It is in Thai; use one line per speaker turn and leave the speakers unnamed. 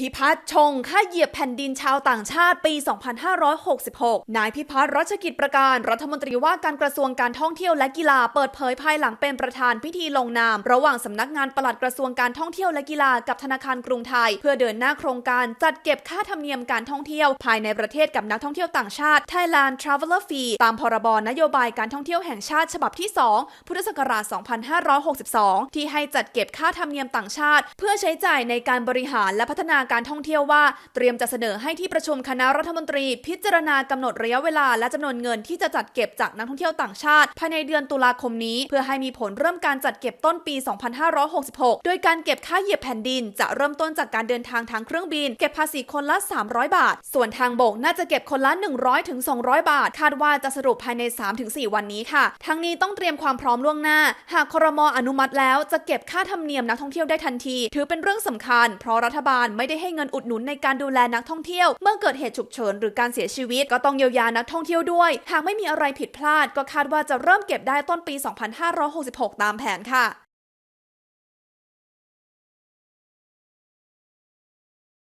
พิพัฒน์ชงค่าเหยียบแผ่นดินชาวต่างชาติปี 2566 นายพิพัฒน์รัชกิจประการ รัฐมนตรีว่าการกระทรวงการท่องเที่ยวและกีฬาเปิดเผยภายหลังเป็นประธานพิธีลงนาม ระหว่างสำนักงานปลัดกระทรวงการท่องเที่ยวและกีฬากับธนาคารกรุงไทย เพื่อเดินหน้าโครงการจัดเก็บค่าธรรมเนียมการท่องเที่ยว ภายในประเทศกับนักท่องเที่ยวต่างชาติ Thailand Traveler Fee ตามพรบนโยบายการท่องเที่ยวแห่งชาติฉบับที่ 2 พุทธศักราช 2562 ที่ให้จัดเก็บค่าธรรมเนียมต่างชาติ เพื่อใช้จ่ายในการบริหารและพัฒนาการท่องเที่ยวว่า เตรียมจะเสนอให้ที่ประชุมคณะรัฐมนตรี พิจารณากำหนดระยะเวลาและจำนวนเงินที่จะจัดเก็บจากนักท่องเที่ยวต่างชาติ ภายในเดือนตุลาคมนี้ เพื่อให้มีผลเริ่มการจัดเก็บต้นปี 2566 โดยการเก็บค่าเหยียบแผ่นดิน จะเริ่มต้นจากการเดินทางทางเครื่องบิน เก็บภาษีคนละ 300 บาท ส่วนทางบกน่าจะเก็บคนละ 100ถึง200 บาท คาดว่าจะสรุปภายใน 3-4 วันนี้ค่ะ ทั้งนี้ต้องเตรียมความพร้อมล่วงหน้า หากครมอนุมัติแล้วจะเก็บค่าธรรมเนียมนักท่องเที่ยวได้ทันที ถือเป็นเรื่องสำคัญ เพราะรัฐบาลไม่ได้ให้เงินอุดหนุนในการดูแลนักท่องเที่ยว เมื่อเกิดเหตุฉุกเฉินหรือการเสียชีวิตก็ต้องเยียวยานักท่องเที่ยวด้วย หากไม่มีอะไรผิดพลาด ก็คาดว่าจะเริ่มเก็บได้ต้นปี 2566 ตามแผนค่ะ